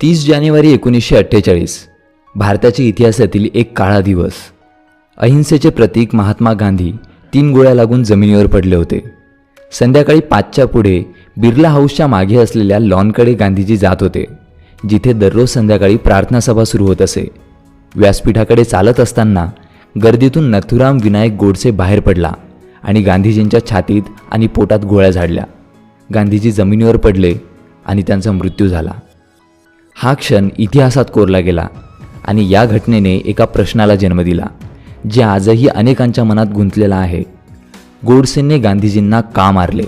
तीस जानेवारी एकोणीसशे अठ्ठेचाळीस भारताच्या इतिहासातील एक काळा दिवस. अहिंसेचे प्रतीक महात्मा गांधी तीन गोळ्या लागून जमिनीवर पडले होते. संध्याकाळी पाचच्या पुढे बिर्ला हाऊसच्या मागे असलेल्या लॉनकडे गांधीजी जात होते जिथे दररोज संध्याकाळी प्रार्थना सभा सुरू होत असे. व्यासपीठाकडे चालत असताना गर्दीतून नथुराम विनायक गोडसे बाहेर पडला आणि गांधीजींच्या छातीत आणि पोटात गोळ्या झाडल्या. गांधीजी जमिनीवर पडले आणि त्यांचा मृत्यू झाला. हा क्षण इतिहासात कोरला गेला आणि या घटनेने एका प्रश्नाला जन्म दिला जे आजही अनेकांच्या मनात गुंतलेला आहे. गोडसेने गांधीजींना का मारले?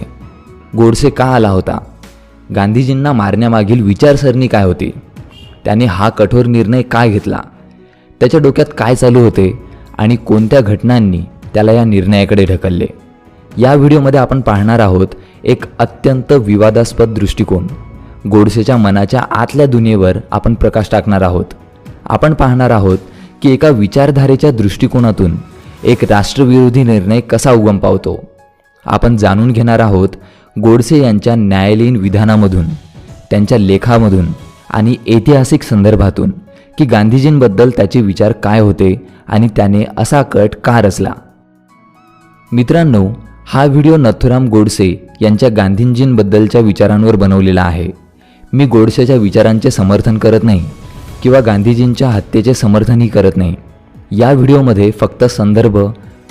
गोडसे का आला होता? गांधीजींना मारण्यामागील विचारसरणी काय होती? त्याने हा कठोर निर्णय काय घेतला? त्याच्या डोक्यात काय चालू होते? आणि कोणत्या घटनांनी त्याला या निर्णयाकडे ढकलले? या व्हिडिओमध्ये आपण पाहणार आहोत एक अत्यंत विवादास्पद दृष्टिकोन. गोडसेच्या मनाच्या आतल्या दुनियेवर आपण प्रकाश टाकणार आहोत. आपण पाहणार आहोत की एका विचारधारेच्या दृष्टिकोनातून एक राष्ट्रविरोधी निर्णय कसा उगम पावतो. आपण जाणून घेणार आहोत गोडसे यांच्या न्यायालयीन विधानामधून त्यांच्या लेखामधून आणि ऐतिहासिक संदर्भातून की गांधीजींबद्दल त्याचे विचार काय होते आणि त्याने असा कट का रचला. मित्रांनो हा व्हिडिओ नथुराम गोडसे यांच्या गांधीजींबद्दलच्या विचारांवर बनवलेला आहे. मी गोडसेच्या विचारांचे समर्थन करत नाही किंवा गांधीजींच्या हत्येचे समर्थनही करत नाही. या व्हिडिओमध्ये फक्त संदर्भ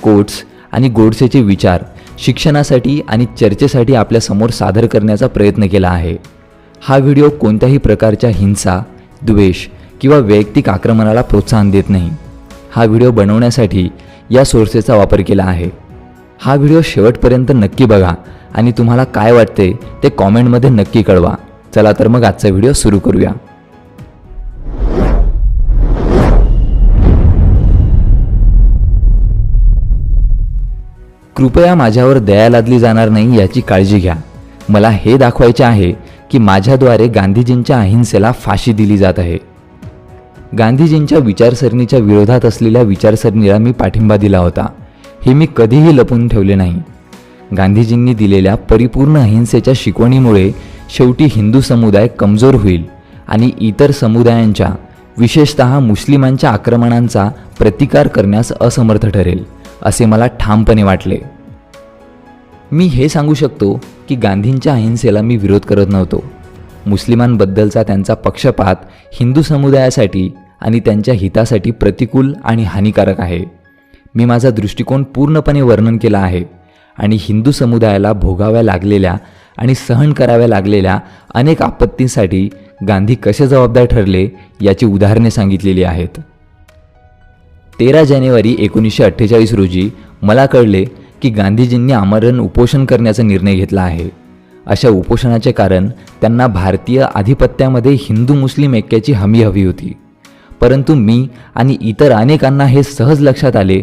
कोट्स आणि गोडसेचे विचार शिक्षणासाठी आणि चर्चेसाठी आपल्यासमोर सादर करण्याचा प्रयत्न केला आहे. हा व्हिडिओ कोणत्याही प्रकारच्या हिंसा द्वेष किंवा वैयक्तिक आक्रमणाला प्रोत्साहन देत नाही. हा व्हिडिओ बनवण्यासाठी या सोर्सेसचा वापर केला आहे. हा व्हिडिओ शेवटपर्यंत नक्की बघा आणि तुम्हाला काय वाटते ते कॉमेंटमध्ये नक्की कळवा. चला तर मग आजचा व्हिडिओ सुरू करूया. कृपया माझ्यावर दया लादली जाणार नाही याची काळजी घ्या. मला हे दाखवायचे आहे की माझ्याद्वारे गांधीजींच्या अहिंसेला फाशी दिली जात आहे. गांधीजींच्या विचारसरणीच्या विरोधात असलेल्या विचारसरणीला मी पाठिंबा दिला होता. हे मी कधीही लपून ठेवले नाही. गांधीजींनी दिलेल्या परिपूर्ण अहिंसेच्या शिकवणीमुळे शेवटी हिंदू समुदाय कमजोर होईल आणि इतर समुदायांच्या विशेषत मुस्लिमांच्या आक्रमणांचा प्रतिकार करण्यास असमर्थ ठरेल असे मला ठामपणे वाटले. मी हे सांगू शकतो की गांधींच्या अहिंसेला मी विरोध करत नव्हतो. मुस्लिमांबद्दलचा त्यांचा पक्षपात हिंदू समुदायासाठी आणि त्यांच्या हितासाठी प्रतिकूल आणि हानिकारक आहे. मी माझा दृष्टिकोन पूर्णपणे वर्णन केला आहे आणि हिंदू समुदायाला भोगाव्या लागलेल्या आणि सहन कराव्या लागलेल्या अनेक आपत्तींसाठी गांधी कसे जबाबदार ठरले याची उदाहरणे सांगितलेली आहेत. तेरा जानेवारी एकोणीसशे अठ्ठेचाळीस रोजी मला कळले की गांधीजींनी आमरण उपोषण करण्याचा निर्णय घेतला आहे. अशा उपोषणाचे कारण त्यांना भारतीय आधिपत्यामध्ये हिंदू मुस्लिम ऐक्याची हमी हवी होती. परंतु मी आणि इतर अनेकांना हे सहज लक्षात आले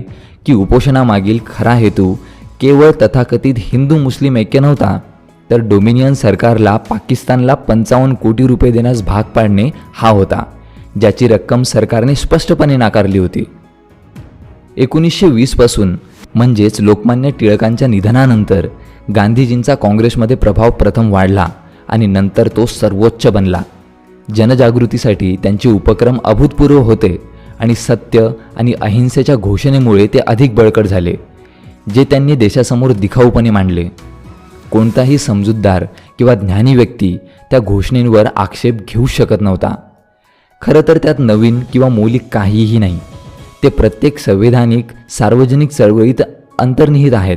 की उपोषणामागील खरा हेतू केवळ तथाकथित हिंदू मुस्लिम ऐक्य नव्हता तर डोमिनियन सरकारला पाकिस्तानला पंचावन्न कोटी रुपये देण्यास भाग पाडणे हा होता ज्याची रक्कम सरकारने स्पष्टपणे नाकारली होती. एकोणीसशे वीसपासून म्हणजेच लोकमान्य टिळकांच्या निधनानंतर गांधीजींचा काँग्रेसमध्ये प्रभाव प्रथम वाढला आणि नंतर तो सर्वोच्च बनला. जनजागृतीसाठी त्यांचे उपक्रम अभूतपूर्व होते आणि सत्य आणि अहिंसेच्या घोषणेमुळे ते अधिक बळकट झाले जे त्यांनी देशासमोर दिखाऊपणे मांडले. कोणताही समजूतदार किंवा ज्ञानी व्यक्ती त्या घोषणेंवर आक्षेप घेऊ शकत नव्हता. खरं तर त्यात नवीन किंवा मौलिक काहीही नाही. ते प्रत्येक संवैधानिक सार्वजनिक चळवळीत अंतर्निहित आहेत.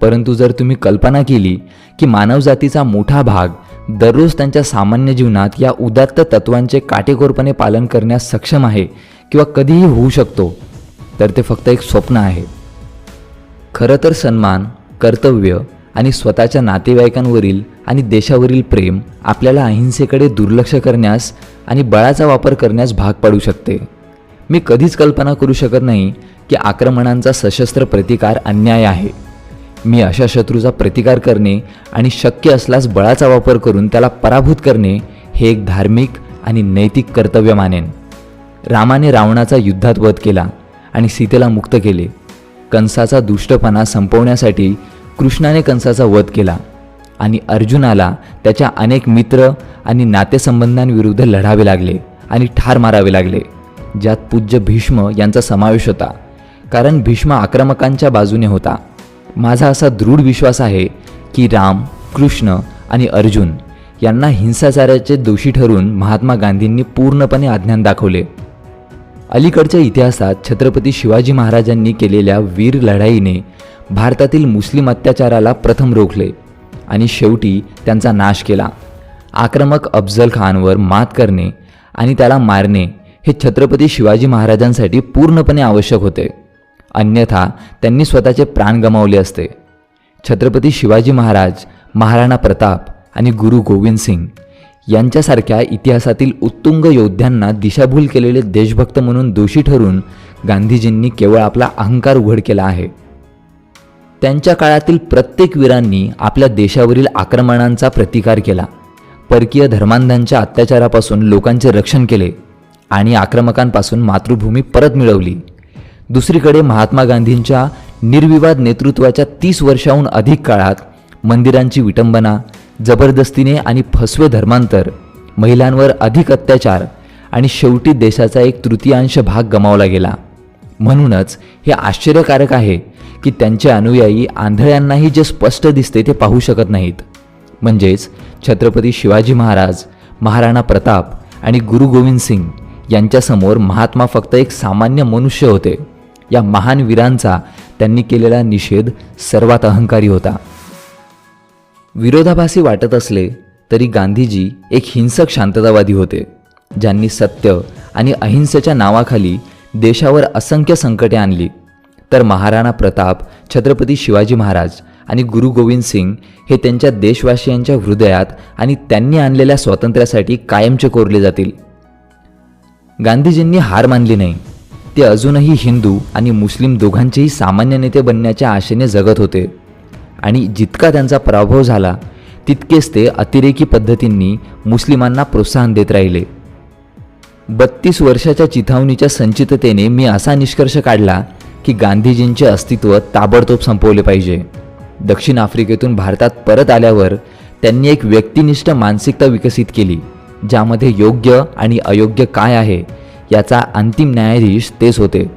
परंतु जर तुम्ही कल्पना केली की मानवजातीचा मोठा भाग दररोज त्यांच्या सामान्य जीवनात या उदात्त तत्वांचे काटेकोरपणे पालन करण्यास सक्षम आहे किंवा कधीही होऊ शकतो तर ते फक्त एक स्वप्न आहे. खरं तर सन्मान कर्तव्य आणि स्वतःच्या नातेवाईकांवरील आणि देशावरील प्रेम आपल्याला अहिंसेकडे दुर्लक्ष करण्यास आणि बळाचा वापर करण्यास भाग पाडू शकते. मी कधीच कल्पना करू शकत नाही की आक्रमणांचा सशस्त्र प्रतिकार अन्याय आहे. मी अशा शत्रूचा प्रतिकार करणे आणि शक्य असल्यास बळाचा वापर करून त्याला पराभूत करणे हे एक धार्मिक आणि नैतिक कर्तव्य मानेन. रामाने रावणाचा युद्धात वध केला आणि सीतेला मुक्त केले. कंसाचा दुष्टपणा संपवण्यासाठी कृष्णाने कंसाचा वध केला आणि अर्जुनाला त्याच्या अनेक मित्र आणि नातेसंबंधांविरुद्ध लढावे लागले आणि ठार मारावे लागले ज्यात पूज्य भीष्म यांचा समावेश होता. कारण भीष्म आक्रमकांच्या बाजूने होता. माझा असा दृढ विश्वास आहे की राम कृष्ण आणि अर्जुन यांना हिंसाचाराचे दोषी ठरवून महात्मा गांधींनी पूर्णपणे अज्ञान दाखवले. अलीकडच्या इतिहासात छत्रपती शिवाजी महाराजांनी केलेल्या वीर लढाईने भारतातील मुस्लिम अत्याचाराला प्रथम रोखले आणि शेवटी त्यांचा नाश केला. आक्रमक अफजल खानवर मात करणे आणि त्याला मारणे हे छत्रपती शिवाजी महाराजांसाठी पूर्णपणे आवश्यक होते. अन्यथा त्यांनी स्वतःचे प्राण गमावले असते. छत्रपती शिवाजी महाराज महाराणा प्रताप आणि गुरु गोविंद सिंग यांच्यासारख्या इतिहासातील उत्तुंग योद्ध्यांना दिशाभूल केलेले देशभक्त म्हणून दोषी ठरून गांधीजींनी केवळ आपला अहंकार उघड केला आहे. त्यांच्या काळातील प्रत्येक वीरांनी आपल्या देशावरील आक्रमणांचा प्रतिकार केला. परकीय धर्मांधांच्या अत्याचारापासून लोकांचे रक्षण केले आणि आक्रमकांपासून मातृभूमी परत मिळवली. दुसरीकडे महात्मा गांधींच्या निर्विवाद नेतृत्वाच्या तीस वर्षाहून अधिक काळात मंदिरांची विटंबना जबरदस्तीने आणि फसवे धर्मांतर महिलांवर अधिक अत्याचार आणि शेवटी देशाचा एक तृतीयांश भाग गमावला गेला. म्हणूनच हे आश्चर्यकारक आहे की त्यांचे अनुयायी आंधळ्यांनाही जे स्पष्ट दिसते ते पाहू शकत नाहीत. म्हणजेच छत्रपती शिवाजी महाराज महाराणा प्रताप आणि गुरु गोविंद सिंग यांच्यासमोर महात्मा फक्त एक सामान्य मनुष्य होते. या महान वीरांचा त्यांनी केलेला निषेध सर्वात अहंकारी होता. विरोधाभासी वाटत असले तरी गांधीजी एक हिंसक शांततावादी होते ज्यांनी सत्य आणि अहिंसेच्या नावाखाली देशावर असंख्य संकटे आणली. तर महाराणा प्रताप छत्रपती शिवाजी महाराज आणि गुरु गोविंद सिंग हे त्यांच्या देशवासियांच्या हृदयात आणि त्यांनी आणलेल्या स्वातंत्र्यासाठी कायमचे कोरले जातील. गांधीजींनी हार मानली नाही. ते अजूनही हिंदू आणि मुस्लिम दोघांचेही सामान्य नेते बनण्याच्या आशेने जगत होते. आणि जितका त्यांचा पराभव झाला तितकेच ते अतिरेकी पद्धतींनी मुस्लिमांना प्रोत्साहन देत राहिले. बत्तीस वर्षाच्या चिथावणीच्या संचिततेने मी असा निष्कर्ष काढला की गांधीजींचे अस्तित्व ताबडतोब संपवले पाहिजे. दक्षिण आफ्रिकेतून भारतात परत आल्यावर त्यांनी एक व्यक्तिनिष्ठ मानसिकता विकसित केली ज्यामध्ये योग्य आणि अयोग्य काय आहे याचा अंतिम न्यायाधीश तेच होते.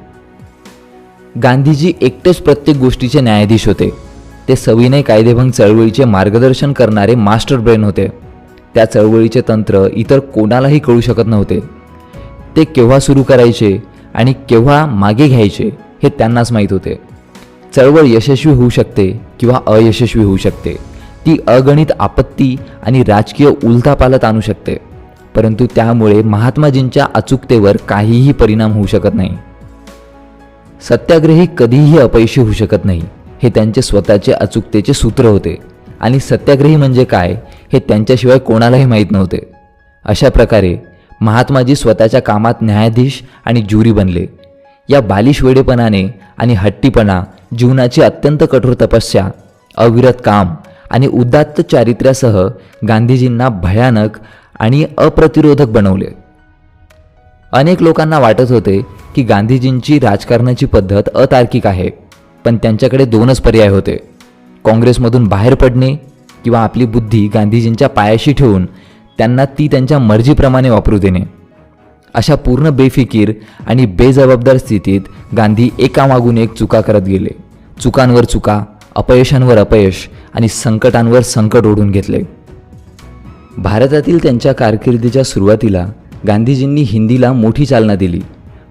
गांधीजी एकटेच प्रत्येक गोष्टीचे न्यायाधीश होते. ते सविनय कायदेभंग चळवळीचे मार्गदर्शन करणारे मास्टर ब्रेन होते. त्या चळवळीचे तंत्र इतर कोणालाही कळू शकत नव्हते. ते केव्हा सुरू करायचे आणि केव्हा मागे घ्यायचे हे त्यांनाच माहीत होते. चळवळ यशस्वी होऊ शकते किंवा अयशस्वी होऊ शकते. ती अगणित आपत्ती आणि राजकीय उलथापालत आणू शकते. परंतु त्यामुळे महात्माजींच्या अचूकतेवर काहीही परिणाम होऊ शकत नाही. सत्याग्रही कधीही अपयशी होऊ शकत नाही. हे त्यांचे स्वतःचे अचूकतेचे सूत्र होते. आणि सत्याग्रही म्हणजे काय हे त्यांच्याशिवाय कोणालाही माहीत नव्हते. अशा प्रकारे महात्माजी स्वतःच्या कामात न्यायाधीश आणि ज्युरी बनले. या बालिश वेडेपणाने आणि हट्टीपणा जीवनाची अत्यंत कठोर तपस्या अविरत काम आणि उदात्त चारित्र्यासह गांधीजींना भयानक आणि अप्रतिरोधक बनवले. अनेक लोकांना वाटत होते की गांधीजींची राजकारणाची पद्धत अतार्किक आहे. पण त्यांच्याकडे दोनच पर्याय होते. काँग्रेसमधून बाहेर पडणे किंवा आपली बुद्धी गांधीजींच्या पायाशी ठेवून त्यांना ती त्यांच्या मर्जीप्रमाणे वापरू देणे. अशा पूर्ण बेफिकीर आणि बेजबाबदार स्थितीत गांधी एकामागून एक चुका करत गेले. चुकांवर चुका अपयशांवर अपयश आणि संकटांवर संकट ओढून घेतले. भारतातील त्यांच्या कारकिर्दीच्या सुरुवातीला गांधीजींनी हिंदीला मोठी चालना दिली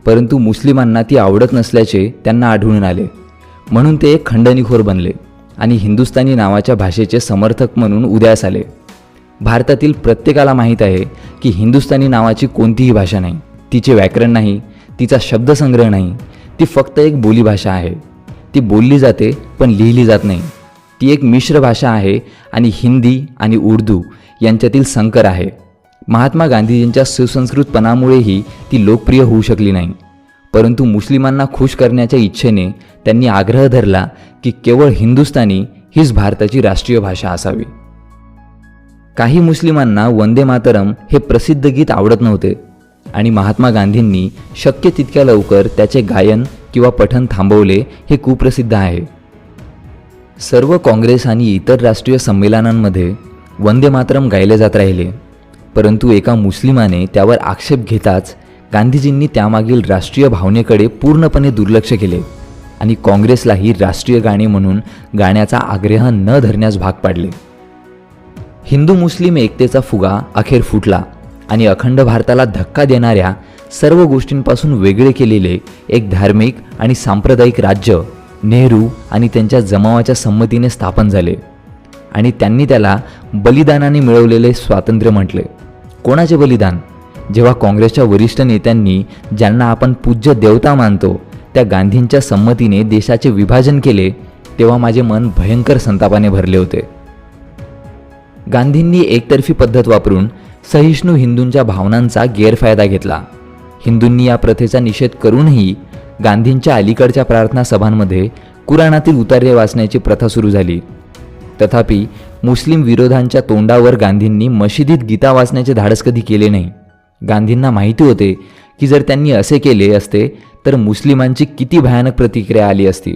परंतु मुस्लिमांना ती आवडत नसल्याचे त्यांना आढळून आले. म्हणून ते एक खंडणीखोर बनले आणि हिंदुस्थानी नावाच्या भाषेचे समर्थक म्हणून उदयास आले. भारतातील प्रत्येकाला माहीत आहे की हिंदुस्थानी नावाची कोणतीही भाषा नाही. तिचे व्याकरण नाही तिचा शब्दसंग्रह नाही ती फक्त एक बोलीभाषा आहे. ती बोलली जाते पण लिहिली जात नाही. ती एक मिश्र भाषा आहे आणि हिंदी आणि उर्दू यांच्यातील संकर आहे. महात्मा गांधीजींच्या सुसंस्कृतपणामुळेही ती लोकप्रिय होऊ शकली नाही. परंतु मुस्लिमांना खुश करण्याच्या इच्छेने त्यांनी आग्रह धरला की केवळ हिंदुस्थानी हीच भारताची राष्ट्रीय भाषा असावी. काही मुस्लिमांना वंदे मातरम हे प्रसिद्ध गीत आवडत नव्हते आणि महात्मा गांधींनी शक्य तितक्या लवकर त्याचे गायन किंवा पठण थांबवले हे कुप्रसिद्ध आहे. सर्व काँग्रेस आणि इतर राष्ट्रीय संमेलनांमध्ये वंदे मातरम गायले जात राहिले परंतु एका मुस्लिमाने त्यावर आक्षेप घेताच गांधीजींनी त्यामागील राष्ट्रीय भावनेकडे पूर्णपणे दुर्लक्ष केले आणि काँग्रेसलाही राष्ट्रीय गाणे म्हणून गाण्याचा आग्रह न धरण्यास भाग पाडले. हिंदू मुस्लिम एकतेचा फुगा अखेर फुटला आणि अखंड भारताला धक्का देणाऱ्या सर्व गोष्टींपासून वेगळे केलेले एक धार्मिक आणि सांप्रदायिक राज्य नेहरू आणि त्यांच्या जमावाच्या संमतीने स्थापन झाले आणि त्यांनी त्याला बलिदानाने मिळवलेले स्वातंत्र्य म्हटले. कोणाचे बलिदान? जेव्हा काँग्रेसच्या वरिष्ठ नेत्यांनी ज्यांना आपण पूज्य देवता मानतो त्या गांधींच्या संमतीने देशाचे विभाजन केले तेव्हा माझे मन भयंकर संतापाने भरले होते. गांधींनी एकतर्फी पद्धत वापरून सहिष्णू हिंदूंच्या भावनांचा गैरफायदा घेतला. हिंदूंनी या प्रथेचा निषेध करूनही गांधींच्या अलीकडच्या प्रार्थना सभांमध्ये कुराणातील उतारे वाचण्याची प्रथा सुरू झाली. तथापि मुस्लिम विरोधांच्या तोंडावर गांधींनी मशिदीत गीता वाचण्याचे धाडस कधी केले नाही. गांधींना माहिती होते की जर त्यांनी असे केले असते तर मुस्लिमांची किती भयानक प्रतिक्रिया आली असती.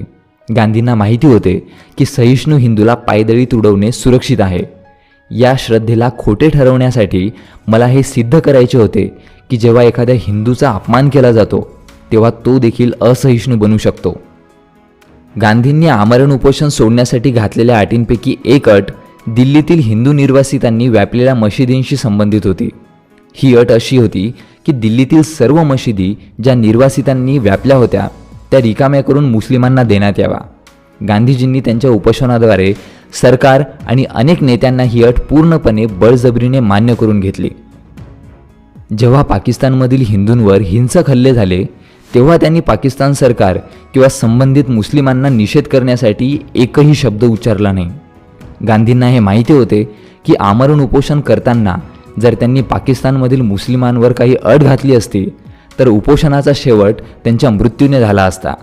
गांधींना माहिती होते की सहिष्णू हिंदूला पायदळी तुडवणे सुरक्षित आहे. या श्रद्धेला खोटे ठरवण्यासाठी मला हे सिद्ध करायचे होते की जेव्हा एखाद्या हिंदूचा अपमान केला जातो तेव्हा तो देखील असहिष्णू बनू शकतो. गांधींनी आमरण उपोषण सोडण्यासाठी घातलेल्या अटींपैकी एक अट दिल्लीतील हिंदू निर्वासितांनी व्यापलेल्या मशिदींशी संबंधित होती. ही अट अशी होती की दिल्लीतील सर्व मशिदी ज्या निर्वासितांनी व्यापल्या होत्या त्या रिकाम्या करून मुस्लिमांना देण्यात यावा. गांधीजींनी त्यांच्या उपोषणाद्वारे सरकार आणि अनेक नेत्यांना ही अट पूर्णपणे बळजबरीने मान्य करून घेतली. जेव्हा पाकिस्तानमधील हिंदूंवर हिंसक हल्ले झाले तेव्हा त्यांनी पाकिस्तान सरकार किंवा संबंधित मुस्लिमांना निषेध करण्यासाठी एकही शब्द उच्चारला नाही. गांधींना हे माहिती होते की आमरण उपोषण करताना जर त्यांनी पाकिस्तानमधील मुस्लिमांवर काही अट घातली असती तर उपोषणाचा शेवट त्यांच्या मृत्यूने झाला असता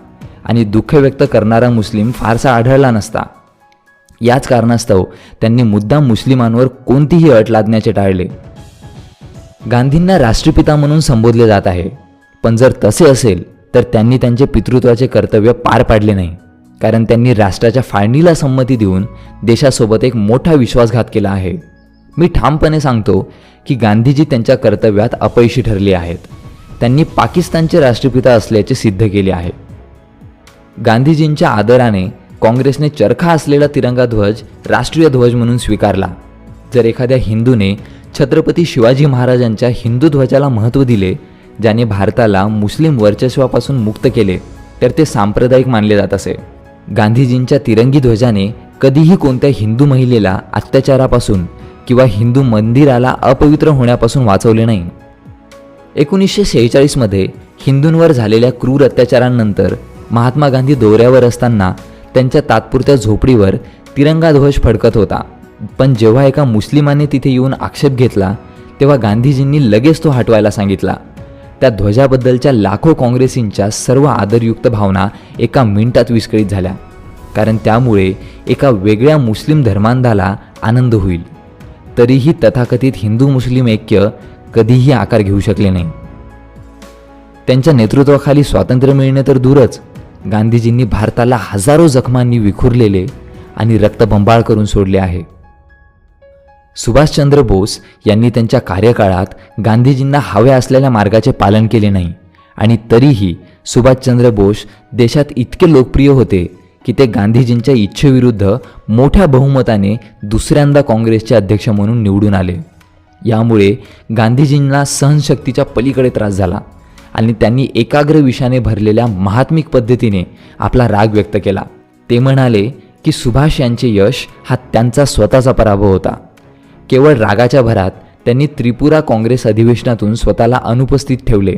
आणि दुःख व्यक्त करणारा मुस्लिम फारसा आढळला नसता. याच कारणास्तव त्यांनी मुद्दाम मुस्लिमांवर कोणतीही अट लादण्याचे टाळले. गांधींना राष्ट्रपिता म्हणून संबोधले जात आहे. पण जर तसे असेल तर त्यांनी त्यांचे पितृत्वाचे कर्तव्य पार पाडले नाही. कारण त्यांनी राष्ट्राच्या फाळणीला संमती देऊन देशासोबत एक मोठा विश्वासघात केला आहे. मी ठामपणे सांगतो की गांधीजी त्यांच्या कर्तव्यात अपयशी ठरले आहेत. त्यांनी पाकिस्तानचे राष्ट्रपिता असल्याचे सिद्ध केले आहे. गांधीजींच्या आदराने काँग्रेसने चरखा असलेला तिरंगा ध्वज राष्ट्रीय ध्वज म्हणून स्वीकारला. जर एखाद्या हिंदूने छत्रपती शिवाजी महाराजांच्या हिंदू ध्वजाला महत्त्व दिले ज्याने भारताला मुस्लिम वर्चस्वापासून मुक्त केले तर ते सांप्रदायिक मानले जात असे. गांधीजींच्या तिरंगी ध्वजाने कधीही कोणत्या हिंदू महिलेला अत्याचारापासून किंवा हिंदू मंदिराला अपवित्र होण्यापासून वाचवले नाही. एकोणीसशे सेहेचाळीसमध्ये हिंदूंवर झालेल्या क्रूर अत्याचारांनंतर महात्मा गांधी दौऱ्यावर असताना त्यांच्या तात्पुरत्या झोपडीवर तिरंगा ध्वज फडकत होता. पण जेव्हा एका मुस्लिमाने तिथे येऊन आक्षेप घेतला तेव्हा गांधीजींनी लगेच तो हटवायला सांगितला. त्या ध्वजाबद्दलच्या लाखो काँग्रेसींच्या सर्व आदरयुक्त भावना एका मिनिटात विस्कळीत झाल्या. कारण त्यामुळे एका वेगळ्या मुस्लिम धर्मांधाला आनंद होईल. तरीही तथाकथित हिंदू मुस्लिम ऐक्य कधीही आकार घेऊ शकले नाही. त्यांच्या नेतृत्वाखाली स्वातंत्र्य मिळणे तर दूरच. गांधीजींनी भारताला हजारो जखमांनी विखुरलेले आणि रक्तबंबाळ करून सोडले आहे. सुभाषचंद्र बोस यांनी त्यांच्या कार्यकाळात गांधीजींना हव्या असलेल्या मार्गाचे पालन केले नाही आणि तरीही सुभाषचंद्र बोस देशात इतके लोकप्रिय होते की ते गांधीजींच्या इच्छेविरुद्ध मोठ्या बहुमताने दुसऱ्यांदा काँग्रेसचे अध्यक्ष म्हणून निवडून आले. यामुळे गांधीजींना सहनशक्तीच्या पलीकडे त्रास झाला आणि त्यांनी एकाग्र विषाने भरलेल्या महात्मिक पद्धतीने आपला राग व्यक्त केला. ते म्हणाले की सुभाष यांचे यश हा त्यांचा स्वतःचा पराभव होता. केवळ रागाच्या भरात त्यांनी त्रिपुरा काँग्रेस अधिवेशनातून स्वतःला अनुपस्थित ठेवले.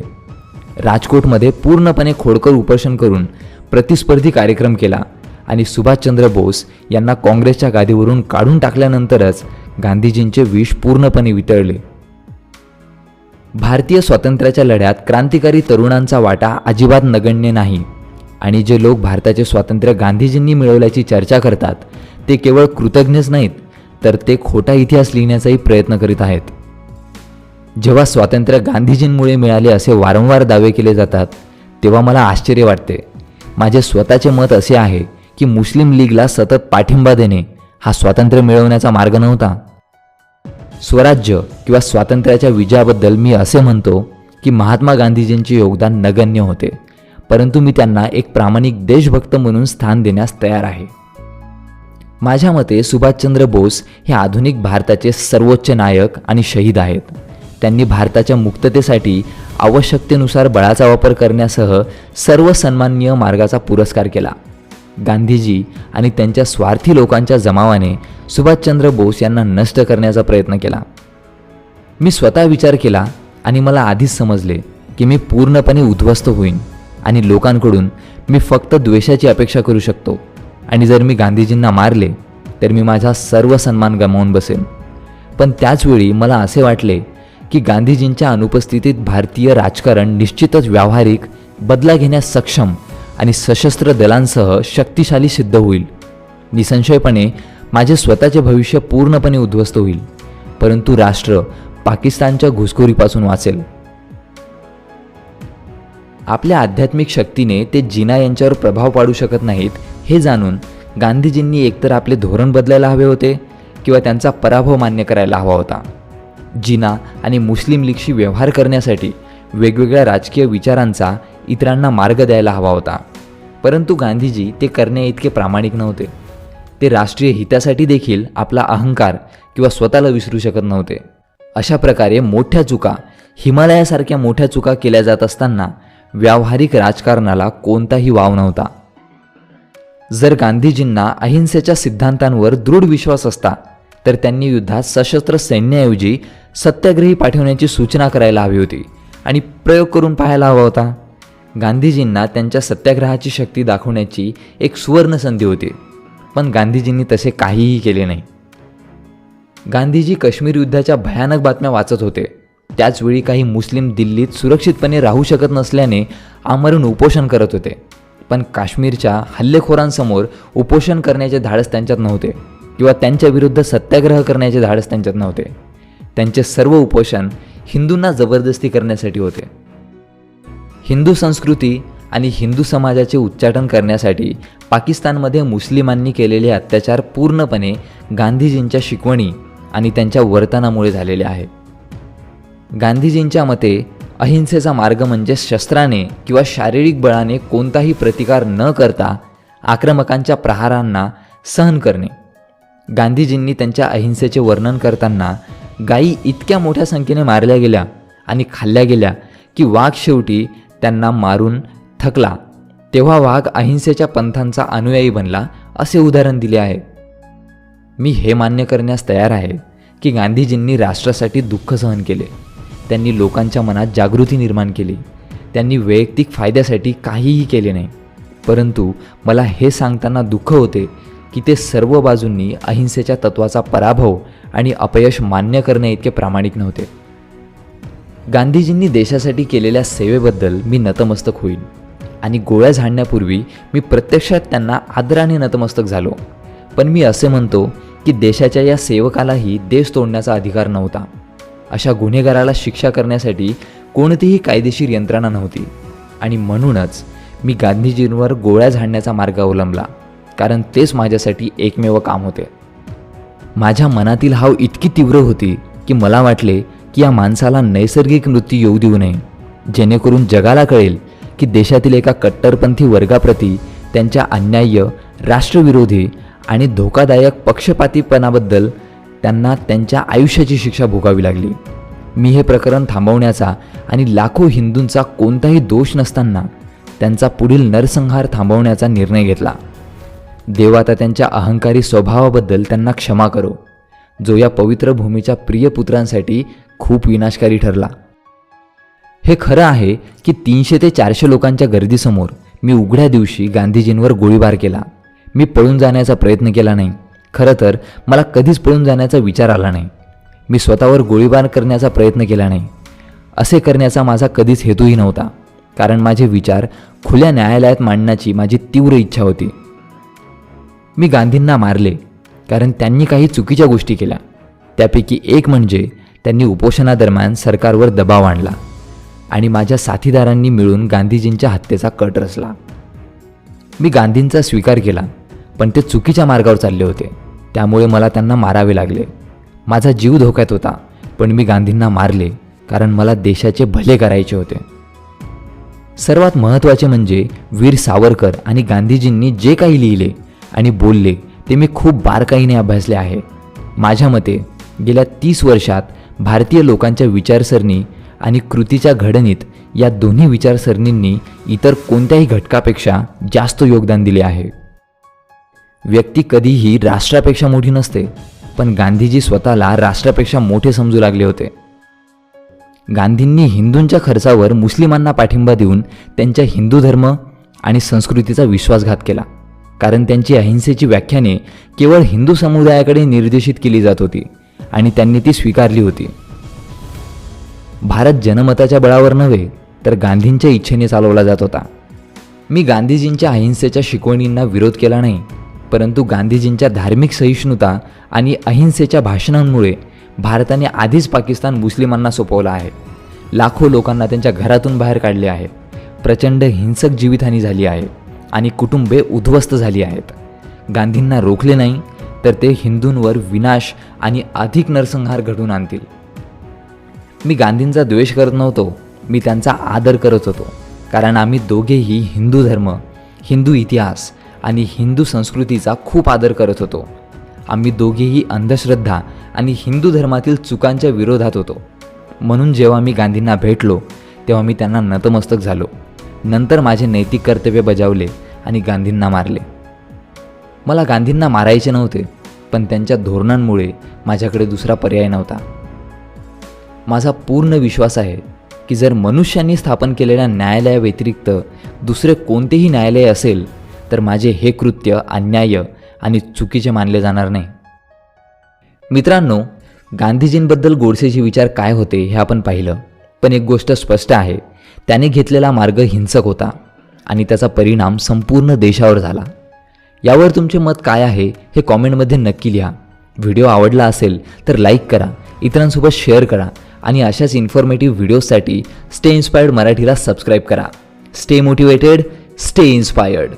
राजकोटमध्ये पूर्णपणे खोडकर उपोषण करून प्रतिस्पर्धी कार्यक्रम केला. आणि सुभाषचंद्र बोस यांना काँग्रेसच्या गादीवरून काढून टाकल्यानंतरच गांधीजींचे विष पूर्णपणे वितळले. भारतीय स्वातंत्र्याच्या लढ्यात क्रांतिकारी तरुणांचा वाटा अजिबात नगण्य नाही आणि जे लोक भारताचे स्वातंत्र्य गांधीजींनी मिळवल्याची चर्चा करतात ते केवळ कृतज्ञच नाहीत तर ते खोटा इतिहास लिहिण्याचाही प्रयत्न करीत आहेत. जेव्हा स्वातंत्र्य गांधीजींमुळे मिळाले असे वारंवार दावे केले जातात तेव्हा मला आश्चर्य वाटते. माझे स्वतःचे मत असे आहे की मुस्लिम लीगला सतत पाठिंबा देणे हा स्वातंत्र्य मिळवण्याचा मार्ग नव्हता. स्वराज्य किंवा स्वातंत्र्याच्या विजयाबद्दल मी असे म्हणतो की महात्मा गांधीजींचे योगदान नगण्य होते परंतु मी त्यांना एक प्रामाणिक देशभक्त म्हणून स्थान देण्यास तयार आहे. माझ्या मते सुभाषचंद्र बोस हे आधुनिक भारताचे सर्वोच्च नायक आणि शहीद आहेत. त्यांनी भारताच्या मुक्ततेसाठी आवश्यकतेनुसार बळाचा वापर करण्यासह सर्व सन्माननीय मार्गाचा पुरस्कार केला. गांधीजी आणि त्यांच्या स्वार्थी लोकांच्या जमावाने सुभाषचंद्र बोस यांना नष्ट करण्याचा प्रयत्न केला. मी स्वतः विचार केला आणि मला आधीच समजले की मी पूर्णपणे उद्ध्वस्त होईन आणि लोकांकडून मी फक्त द्वेषाची अपेक्षा करू शकतो आणि जर मी गांधीजींना मारले तर मी माझा सर्व सन्मान गमावून बसेन. पण त्याचवेळी मला असे वाटले की गांधीजींच्या अनुपस्थितीत भारतीय राजकारण निश्चितच व्यावहारिक बदला घेण्यास सक्षम आणि सशस्त्र दलांसह शक्तिशाली सिद्ध होईल. निसंशयपणे माझे स्वतःचे भविष्य पूर्णपणे उद्ध्वस्त होईल परंतु राष्ट्र पाकिस्तानच्या घुसखोरीपासून वाचेल. आपल्या आध्यात्मिक शक्तीने ते जिना यांच्यावर प्रभाव पाडू शकत नाहीत हे जाणून गांधीजींनी एकतर आपले धोरण बदलायला हवे होते किंवा त्यांचा पराभव मान्य करायला हवा होता. जिना आणि मुस्लिम लीगशी व्यवहार करण्यासाठी वेगवेगळ्या राजकीय विचारांचा इतरांना मार्ग द्यायला हवा होता. परंतु गांधीजी ते करण्याइतके प्रामाणिक नव्हते. ते राष्ट्रीय हितासाठी देखील आपला अहंकार किंवा स्वतःला विसरू शकत नव्हते. अशा प्रकारे मोठ्या चुका हिमालयासारख्या मोठ्या चुका केल्या जात असताना व्यावहारिक राजकारणाला कोणताही वाव नव्हता. जर गांधीजींना अहिंसेच्या सिद्धांतांवर दृढ विश्वास असता तर त्यांनी युद्धात सशस्त्र सैन्याऐवजी सत्याग्रही पाठवण्याची सूचना करायला हवी होती आणि प्रयोग करून पाहायला हवा होता. गांधीजींना त्यांच्या सत्याग्रहाची शक्ती दाखवण्याची एक सुवर्ण संधी होती. पण गांधीजींनी तसे काहीही केले नाही. गांधीजी काश्मीर युद्धाच्या भयानक बातम्या वाचत होते. त्याचवेळी काही मुस्लिम दिल्लीत सुरक्षितपणे राहू शकत नसल्याने आमरण उपोषण करत होते. पण काश्मीरच्या हल्लेखोरांसमोर उपोषण करण्याचे धाडस त्यांच्यात नव्हते किंवा त्यांच्या विरुद्ध सत्याग्रह करण्याचे धाडस त्यांच्यात नव्हते. त्यांचे सर्व उपोषण हिंदूंना जबरदस्ती करण्यासाठी होते. हिंदू संस्कृती आणि हिंदू समाजाचे उच्चाटन करण्यासाठी पाकिस्तानमध्ये मुस्लिमांनी केलेले अत्याचार पूर्णपणे गांधीजींच्या शिकवणी आणि त्यांच्या वर्तनामुळे झालेले आहे. गांधीजींच्या मते अहिंसेचा मार्ग म्हणजे शस्त्राने किंवा शारीरिक बळाने कोणताही प्रतिकार न करता आक्रमकांच्या प्रहारांना सहन करणे. गांधीजींनी त्यांच्या अहिंसेचे वर्णन करताना गायी इतक्या मोठ्या संख्येने मारल्या गेल्या आणि खाल्ल्या गेल्या की वाघ शेवटी त्यांना मारून थकला. तेव्हा वाघ अहिंसेच्या पंथांचा अनुयायी बनला असे उदाहरण दिले आहे. मी हे मान्य करण्यास तयार आहे की गांधीजींनी राष्ट्रासाठी दुःख सहन केले. त्यांनी लोकांच्या मनात जागृती निर्माण केली. त्यांनी वैयक्तिक फायद्यासाठी काहीही केले नाही. परंतु मला हे सांगताना दुःख होते की ते सर्व बाजूंनी अहिंसेच्या तत्वाचा पराभव आणि अपयश मान्य करणे इतके प्रामाणिक नव्हते. गांधीजींनी देशासाठी केलेल्या सेवेबद्दल मी नतमस्तक होईन. आणि गोळ्या झाडण्यापूर्वी मी प्रत्यक्षात त्यांना आदराने नतमस्तक झालो. पण मी असे म्हणतो की देशाच्या या सेवकालाही देश तोडण्याचा अधिकार नव्हता. अशा गुन्हेगाराला शिक्षा करण्यासाठी कोणतीही कायदेशीर यंत्रणा नव्हती. आणि म्हणूनच मी गांधीजींवर गोळ्या झाडण्याचा मार्ग अवलंबला कारण तेच माझ्यासाठी एकमेव काम होते. माझ्या मनातील हाव इतकी तीव्र होती की मला वाटले की या माणसाला नैसर्गिक मृत्यू येऊ देऊ नये. जेणेकरून जगाला कळेल की देशातील एका कट्टरपंथी वर्गाप्रती त्यांच्या अन्याय्य राष्ट्रविरोधी आणि धोकादायक पक्षपातीपणाबद्दल त्यांना त्यांच्या आयुष्याची शिक्षा भोगावी लागली. मी हे प्रकरण थांबवण्याचा आणि लाखो हिंदूंचा कोणताही दोष नसताना त्यांचा पुढील नरसंहार थांबवण्याचा निर्णय घेतला. देवाता त्यांच्या अहंकारी स्वभावाबद्दल त्यांना क्षमा करो. जो या पवित्र भूमीच्या प्रिय पुत्रांसाठी खूप विनाशकारी ठरला. हे खरं आहे की तीनशे ते चारशे लोकांच्या गर्दीसमोर मी उघड्या दिवशी गांधीजींवर गोळीबार केला. मी पळून जाण्याचा प्रयत्न केला नाही. खरं तर मला कधीच पळून जाण्याचा विचार आला नाही. मी स्वतःवर गोळीबार करण्याचा प्रयत्न केला नाही. असे करण्याचा माझा कधीच हेतूही नव्हता. कारण माझे विचार खुल्या न्यायालयात मांडण्याची माझी तीव्र इच्छा होती. मी गांधींना मारले. कारण त्यांनी काही चुकीच्या गोष्टी केल्या. त्यापैकी एक म्हणजे त्यांनी उपोषणादरम्यान सरकारवर दबाव आणला आणि माझ्या साथीदारांनी मिळून गांधीजींच्या हत्येचा कट रचला. मी गांधींचा स्वीकार केला पण ते चुकीच्या मार्गावर चालले होते. त्यामुळे मला त्यांना मारावे लागले. माझा जीव धोक्यात होता पण मी गांधींना मारले कारण मला देशाचे भले करायचे होते. सर्वात महत्त्वाचे म्हणजे वीर सावरकर आणि गांधीजींनी जे काही लिहिले आणि बोलले ते मी खूप बारकाईने अभ्यासले आहे. माझ्या मते गेल्या तीस वर्षात भारतीय लोकांच्या विचारसरणी आणि कृतीच्या घडणीत या दोन्ही विचारसरणींनी इतर कोणत्याही घटकापेक्षा जास्त योगदान दिले आहे. व्यक्ती कधीही राष्ट्रापेक्षा मोठी नसते पण गांधीजी स्वतःला राष्ट्रापेक्षा मोठे समजू लागले होते. गांधींनी हिंदूंच्या खर्चावर मुस्लिमांना पाठिंबा देऊन त्यांच्या हिंदू धर्म आणि संस्कृतीचा विश्वासघात केला. कारण त्यांची अहिंसेची व्याख्याने केवळ हिंदू समुदायाकडे निर्देशित केली जात होती आणि त्यांनी ती स्वीकारली होती. भारत जनमताच्या बळावर नव्हे तर गांधींच्या इच्छेने चालवला जात होता. मी गांधीजींच्या अहिंसेच्या शिकवणींना विरोध केला नाही परंतु गांधीजींच्या धार्मिक सहिष्णुता आणि अहिंसेच्या भाषणांमुळे भारताने आधीच पाकिस्तान मुस्लिमांना सोपवला आहे. लाखो लोकांना त्यांच्या घरातून बाहेर काढले आहे. प्रचंड हिंसक जीवितहानी झाली आहे. आणि कुटुंबे उद्ध्वस्त झाली आहेत. गांधींना रोखले नाही तर ते हिंदूंवर विनाश आणि अधिक नरसंहार घडवून आणतील. मी गांधींचा द्वेष करत नव्हतो मी त्यांचा आदर करत होतो कारण आम्ही दोघेही हिंदू धर्म हिंदू इतिहास आणि हिंदू संस्कृतीचा खूप आदर करत होतो. आम्ही दोघेही अंधश्रद्धा आणि हिंदू धर्मातील चुकांच्या विरोधात होतो. म्हणून जेव्हा मी गांधींना भेटलो तेव्हा मी त्यांना नतमस्तक झालो. नंतर माझे नैतिक कर्तव्य बजावले आणि गांधींना मारले. मला गांधींना मारायचे नव्हते पण त्यांच्या धोरणांमुळे माझ्याकडे दुसरा पर्याय नव्हता. माझा पूर्ण विश्वास आहे की जर मनुष्यांनी स्थापन केलेल्या न्यायालयाव्यतिरिक्त दुसरे कोणतेही न्यायालय असेल तर माझे हे कृत्य अन्याय आणि चुकीचे मानले जाणार नाही. मित्रांनो गांधीजींबद्दल गोडसेचे विचार काय होते हे आपण पाहिलं पण एक गोष्ट स्पष्ट आहे. त्याने घेतलेला मार्ग हिंसक होता आणि त्याचा परिणाम संपूर्ण देशावर झाला. यावर तुमचे मत काय आहे हे कॉमेंटमध्ये नक्की लिहा. व्हिडिओ आवडला असेल तर लाईक करा इतरांसोबत शेअर करा आणि अशाच इन्फॉर्मेटिव्ह व्हिडिओजसाठी स्टे इन्स्पायर्ड मराठीला सबस्क्राईब करा. Stay motivated stay inspired